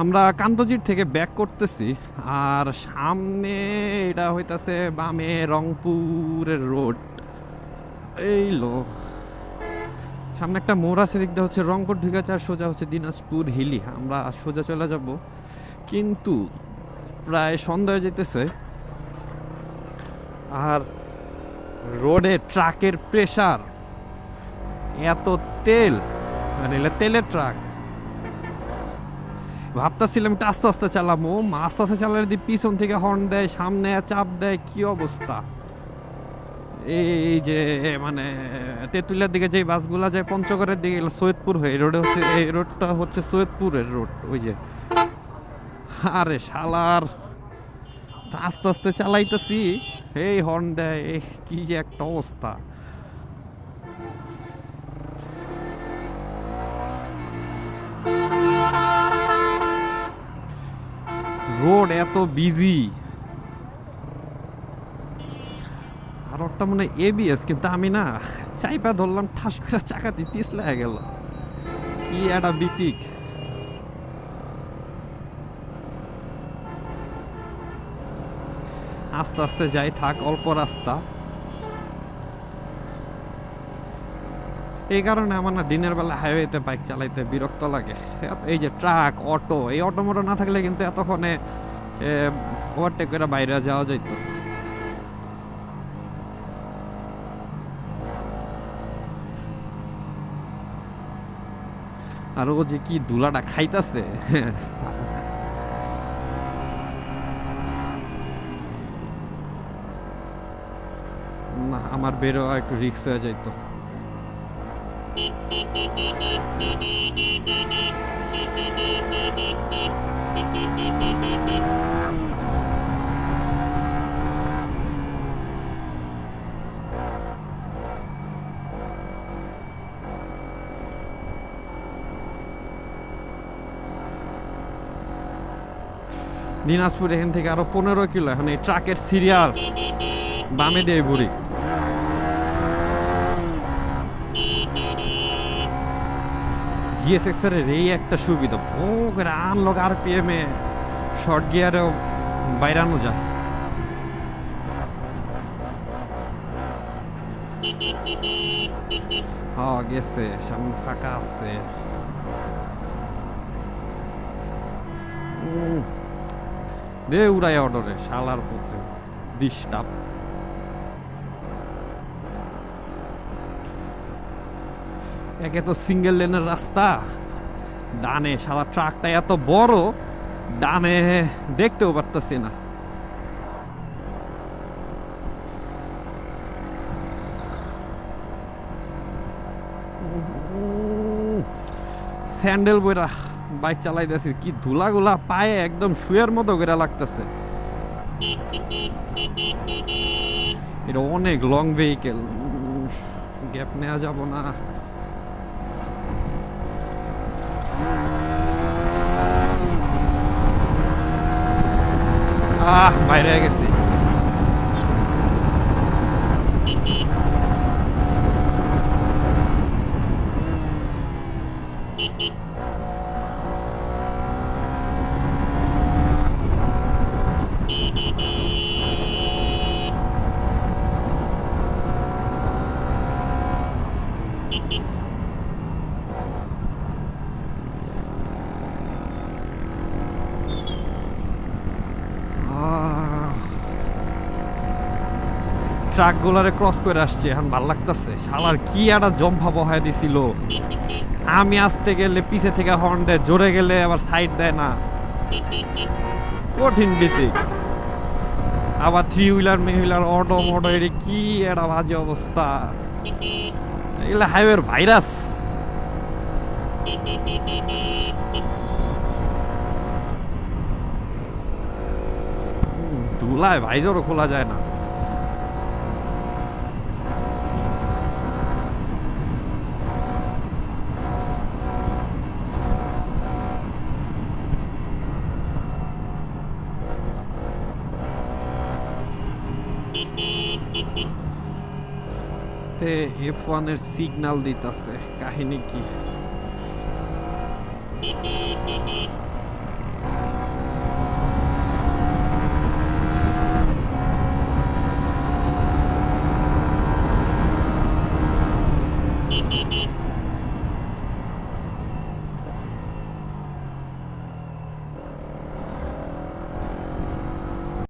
আমরা কান্তজির থেকে ব্যাক করতেছি, আর সামনে এটা হইতাছে বামে রংপুরের রোড এই লো। সামনে একটা মোড় আছে দিকটা হচ্ছে রংপুর ঢুকেছে আর সোজা হচ্ছে দিনাজপুর হিলি। আমরা সোজা চলে যাব। কিন্তু প্রায় সন্ধ্যা যেতেছে, আর রোডে ট্রাকের প্রেসার এত তেল মানে তেলের ট্রাক ভাবতেছিলাম একটু আস্তে আস্তে চালাবো। আস্তে আস্তে চালালে যদি পিছন থেকে হর্ন দেয়, সামনে চাপ দেয়, কি অবস্থা? এই যে মানে তেঁতুলিয়ার দিকে যে বাসগুলা যায়, পঞ্চগড়ের দিকে সৈয়দপুর হয়ে রোডে হচ্ছে, এই রোডটা হচ্ছে সৈয়দপুরের রোড, ওই যে। আরে শালার আস্তে আস্তে চালাইতেছি। এই হর্ন দেয় কি যে একটা অবস্থা। রোড এত বিজি আর ওটা মনে এবিএস কিন্তু আমি না চাইপা ধরলাম, ঠাস করে চাকাতে পিছলে গেল। কি একটা বিটিক। আস্তে আস্তে যাই থাক, অল্প রাস্তা। এই কারণে আমার না দিনের বেলা হাইওয়েতে বাইক চালাইতে বিরক্ত লাগে। এই যে ট্রাক, অটো, এই অটো মোটো না থাকলে কিন্তু এতক্ষণে ওভারটেক করে বাইরে যাওয়া যাইতো। আর ও যে কি দুলাটা খাইতাছে? না, আমার বেরোয়া একটু রিক্স হয়ে যাইতো। দিনাজপুর এখান থেকে আরও পনেরো কিলো এখন ট্রাকের সিরিয়াল বামে দিয়ে বুড়ি জিএসএক্স এর এই একটা সুবিধা। ভোগ করে আনলক আর পি এম এ শর্ট গিয়ারেও বাইরানো যায় হ্যাঁ গেছে, সামনে ফাঁকা আছে। দে উড়াই অর্ডারে শালার পথে। ডিস্টার্ব একে তো সিঙ্গেল লেনের রাস্তা। ডানে সারা ট্রাকটা এত বড়, ডানে দেখতেও পারতেছি না। স্যান্ডেল বইরা বাইক চালাইতেছি কি ধুলাগুলা পায়ে একদম শুয়ের মতো করে লাগতেছে। এটা অনেক লং ভেহিকেল গ্যাপ নেওয়া যাব না। আহ বাইরে গেছি। ট্রাক গুলারে ক্রস করে আসছে, এখন ভালো লাগতেছে। শালার কি একটা জম্পা বহায় দিছিল। আমি আসতে গেলে পিছে থেকে হর্ন দেয় জোরে গেলে আবার সাইড দেয় না। কঠিন বিসিক আবার থ্রি হুইলার মে হুইলার অটো মোটো এটি কি একটা বাজে অবস্থা। এগুলা হাইওয়ের ভাইরাস ধুলায় ভাইজরও খোলা যায় না। তে এফ ওয়ানের সিগনাল দিতেছে। কাহিনী কি?